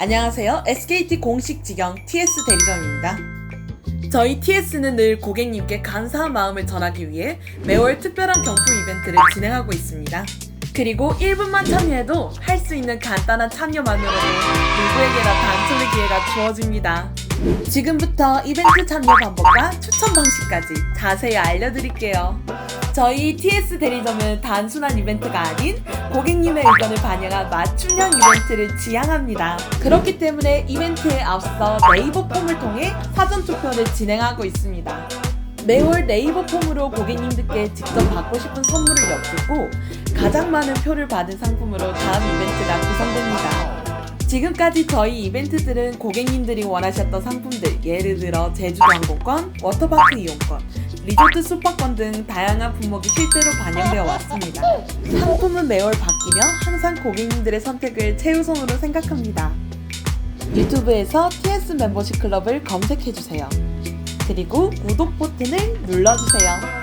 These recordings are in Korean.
안녕하세요. SKT 공식 직영 TS 대리점입니다. 저희 TS는 늘 고객님께 감사한 마음을 전하기 위해 매월 특별한 경품 이벤트를 진행하고 있습니다. 그리고 1분만 참여해도 할 수 있는 간단한 참여만으로도 누구에게나 당첨의 기회가 주어집니다. 지금부터 이벤트 참여 방법과 추천 방식까지 자세히 알려드릴게요. 저희 TS 대리점은 단순한 이벤트가 아닌 고객님의 의견을 반영한 맞춤형 이벤트를 지향합니다. 그렇기 때문에 이벤트에 앞서 네이버 폼을 통해 사전 투표를 진행하고 있습니다. 매월 네이버 폼으로 고객님들께 직접 받고 싶은 선물을 엿듣고 가장 많은 표를 받은 상품으로 다음 이벤트가 구성됩니다. 지금까지 저희 이벤트들은 고객님들이 원하셨던 상품들, 예를 들어 제주도 항공권, 워터파크 이용권, 리조트 숙박권 등 다양한 품목이 실제로 반영되어 왔습니다. 상품은 매월 바뀌며 항상 고객님들의 선택을 최우선으로 생각합니다. 유튜브에서 TS 멤버십 클럽을 검색해주세요. 그리고 구독 버튼을 눌러주세요.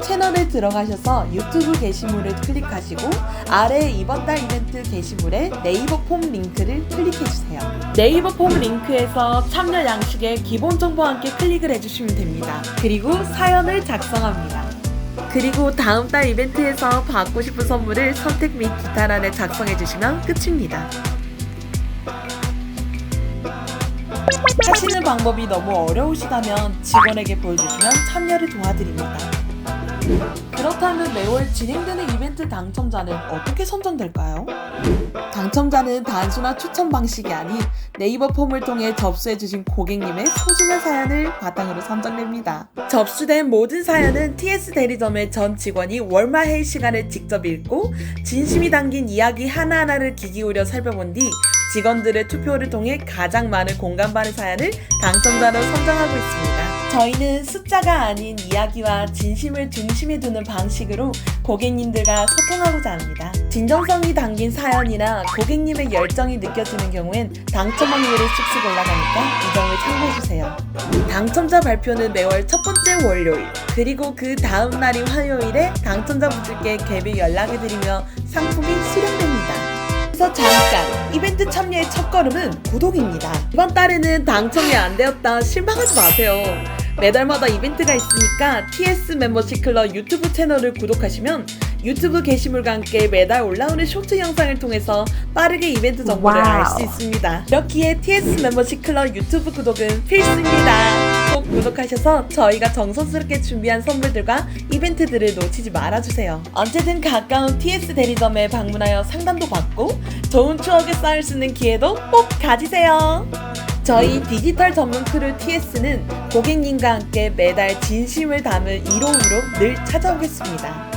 채널에 들어가셔서 유튜브 게시물을 클릭하시고 아래 이번 달 이벤트 게시물에 네이버 폼 링크를 클릭해주세요. 네이버 폼 링크에서 참여 양식에 기본 정보와 함께 클릭을 해주시면 됩니다. 그리고 사연을 작성합니다. 그리고 다음 달 이벤트에서 받고 싶은 선물을 선택 및 기타란에 작성해 주시면 끝입니다. 하시는 방법이 너무 어려우시다면 직원에게 보여주시면 참여를 도와드립니다. 그렇다면 매월 진행되는 이벤트 당첨자는 어떻게 선정될까요? 당첨자는 단순한 추천 방식이 아닌 네이버 폼을 통해 접수해주신 고객님의 소중한 사연을 바탕으로 선정됩니다. 접수된 모든 사연은 TS 대리점의 전 직원이 월말 회의 시간에 직접 읽고 진심이 담긴 이야기 하나하나를 귀 기울여 살펴본 뒤 직원들의 투표를 통해 가장 많은 공감받는 사연을 당첨자로 선정하고 있습니다. 저희는 숫자가 아닌 이야기와 진심을 중심에 두는 방식으로 고객님들과 소통하고자 합니다. 진정성이 담긴 사연이나 고객님의 열정이 느껴지는 경우엔 당첨 확률이 쑥쑥 올라가니까 이 점을 참고해주세요. 당첨자 발표는 매월 첫 번째 월요일, 그리고 그 다음 날인 화요일에 당첨자분들께 개별 연락해드리며 상품이 수령됩니다. 그래서 잠깐 이벤트 참여의 첫걸음은 구독입니다. 이번 달에는 당첨이 안 되었다 실망하지 마세요. 매달마다 이벤트가 있으니까 TS 멤버십 클럽 유튜브 채널을 구독하시면 유튜브 게시물과 함께 매달 올라오는 쇼트 영상을 통해서 빠르게 이벤트 정보를 알 수. 있습니다. 이렇기에 TS 멤버십 클럽 유튜브 구독은 필수입니다. 꼭 구독하셔서 저희가 정성스럽게 준비한 선물들과 이벤트들을 놓치지 말아주세요. 언제든 가까운 TS 대리점에 방문하여 상담도 받고 좋은 추억을 쌓을 수 있는 기회도 꼭 가지세요. 저희 디지털 전문 크루 TS는 고객님과 함께 매달 진심을 담을 1호으로 늘 찾아오겠습니다.